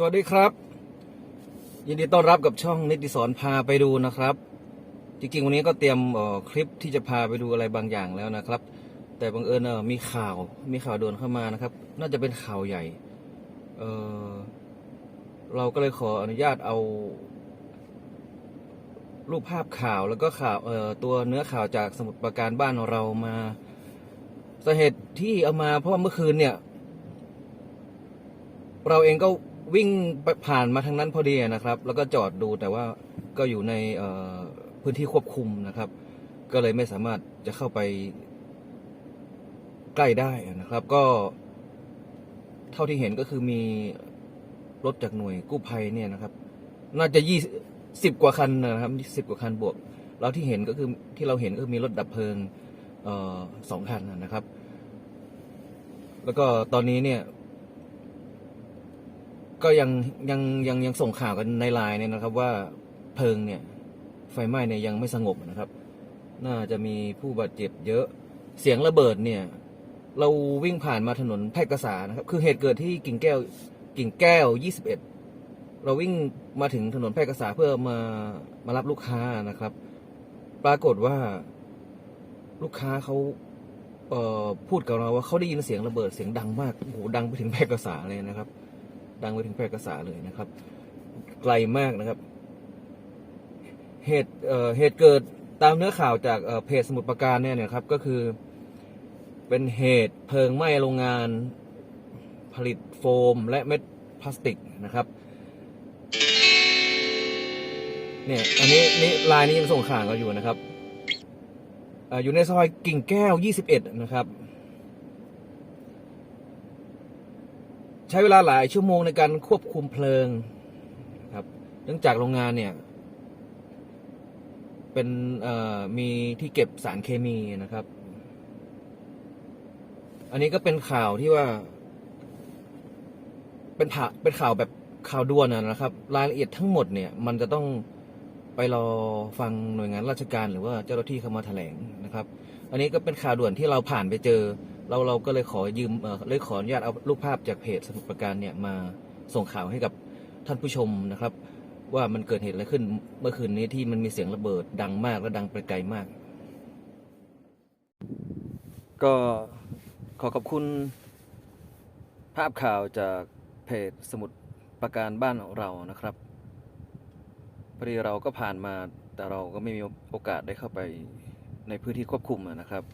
สวัสดีครับ ยินดีต้อนรับกับช่องนิติสอนพาไปดูนะครับ จริงๆ วันนี้ก็เตรียมคลิปที่จะพาไปดูอะไรบางอย่างแล้วนะครับ แต่บังเอิญมีข่าวมีข่าวโดนเข้ามานะครับ น่าจะเป็นข่าวใหญ่เออเราก็เลยขออนุญาตเอา รูปภาพข่าวแล้วก็ข่าวเอ่อตัวเนื้อข่าวจากสมุดประการบ้านเรามาสาเหตุที่เอามาเพราะเมื่อคืนเนี่ย เราเองก็ วิ่งผ่านมาทางนั้นพอดีนะครับ แล้วก็จอดดูแต่ว่าก็อยู่ในพื้นที่ควบคุมนะครับ ก็เลยไม่สามารถจะเข้าไปใกล้ได้นะครับ ก็ เท่าที่เห็นก็คือมีรถจากหน่วยกู้ภัยเนี่ยนะครับ น่าจะยี่สิบกว่าคันนะครับสิบกว่าคันบวกแล้วที่เห็นก็คือที่เราเห็นก็คือมีรถดับเพลิงสองคันนะครับ แล้วก็ตอนนี้เนี่ย ก็ยังยังยังยังส่งข่าวกันในไลน์เนี่ยนะครับ ว่าเพลิงเนี่ย ไฟไหม้เนี่ยยังไม่สงบนะครับ น่าจะมีผู้บาดเจ็บเยอะเสียงระเบิดเนี่ย เราวิ่งผ่านมาถนนแพร่กษานะครับ คือเหตุเกิดที่กิ่งแก้วกิ่งแก้ว 21 เราวิ่งมาถึงถนนแพร่กษาเพื่อมามารับลูกค้านะครับ ปรากฏว่าลูกค้าเขาเอ่อพูดกับเราว่าเขาได้ยินเสียงระเบิดเสียงดังมากโอ้โหดังไปถึงแพร่กษาเลยนะครับ ดังไปถึงแพร่กษาเลยนะครับ ไกลมากนะครับ เหตุเอ่อเหตุเกิดตามเนื้อข่าวจากเพจสมุดประการเนี่ยนะครับก็คือ เป็นเหตุเพลิงไหม้โรงงานผลิตโฟม และเม็ดพลาสติกนะครับเนี่ยอันนี้นี่ลายนี้ยังส่งข่าวกันอยู่นะครับออยู่ในซอยกิ่งแก้ว 21 นะครับ ใช้เวลาหลายชั่วโมงในการควบคุมเพลิงครับ เนื่องจากโรงงานเนี่ย เป็นมีที่เก็บสารเคมีนะครับ อันนี้ก็เป็นข่าวที่ว่า เป็นข่าเป็นข่าวแบบข่าวด่วนนะนะครับ รายละเอียดทั้งหมดเนี่ย มันจะต้องไปรอฟังหน่วยงานราชการหรือว่าเจ้าหน้าที่เข้ามาแถลงนะครับ อันนี้ก็เป็นข่าวด่วนที่เราผ่านไปเจอ เราเราก็เลยขอยืมเลยขออนุญาตเอารูปภาพจากเพจสมุดประการเนี่ยมาส่งข่าวให้กับท่านผู้ชมนะครับ ว่ามันเกิดเหตุอะไรขึ้นเมื่อคืนนี้ที่มันมีเสียงระเบิดดังมากและดังไปไกลมาก ก็ขอขอบคุณภาพข่าวจากเพจสมุดประการบ้านเรานะครับพอดีเราก็ผ่านมาแต่เราก็ไม่มีโอกาสได้เข้าไปในพื้นที่ควบคุมนะครับ